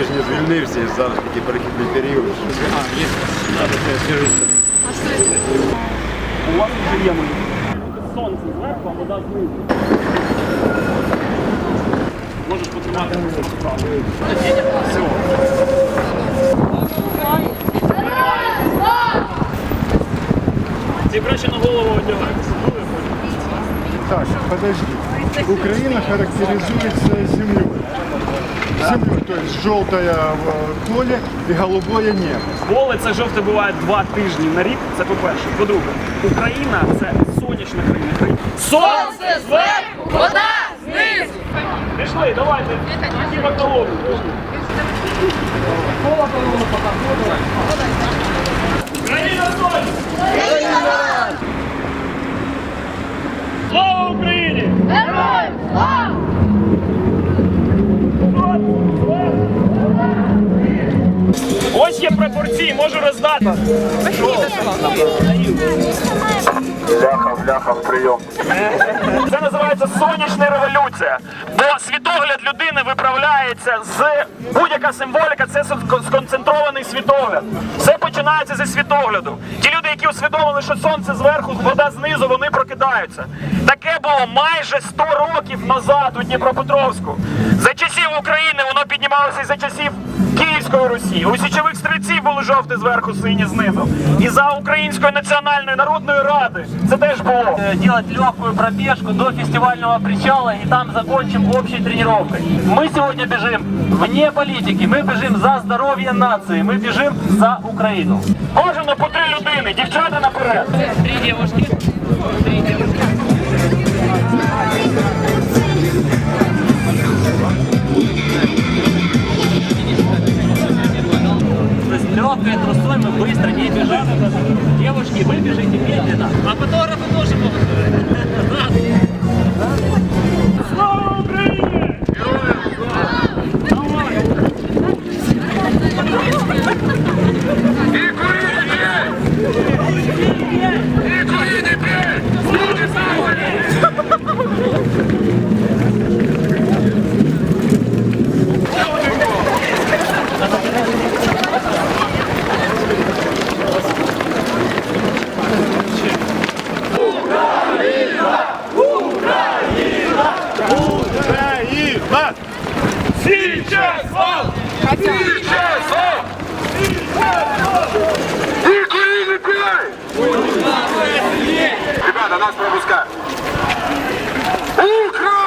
тижні звільнився і зараз такий перехідний період. А, є. Надо це. У вас вже є мої. Сонце зверху, а вода знизу. Можеш потримати справу. Все. Ці краще на голову одягатися. Так, подожди. Украина характеризуется землей. Землей, то есть желтое э, поле и голубое небо. Поле це жовте буває два тижні на рік. Це по-перше. По-друге, Україна це сонячна країна. Сонце зверху, вода знизу. Пішли, давайте. Діма колону. Країна сонця! Слава Україні! Героям слава! Є прапорці, можу роздати. Бляха, бляха, прийом. Це називається сонячна революція. Бо світогляд людини виправляється з будь-яка символіка, це сконцентрований світогляд. Все починається зі світогляду. Ті люди, які усвідомили, що сонце зверху, вода знизу, вони прокидаються. Таке було майже 100 років назад у Дніпропетровську. За часів України воно піднімалося і за часів Київської Русі. У січових стрільців були жовті зверху, сині знизу. І за Української національної народної ради це теж було. э, делать легкую пробежку до фестивального причала и там закончим общей тренировкой. Мы сегодня бежим вне политики, мы бежим за здоровье нации, мы бежим за Украину. Бажано по три людини, дівчата наперед. Три девушки. легкой трусой мы быстро не бежим. Девушки, вы бежите медленно. А фотографы тоже могут. Вячеслав! Вячеслав! Екурили, пей! Ребята, нас пропускают! Украина!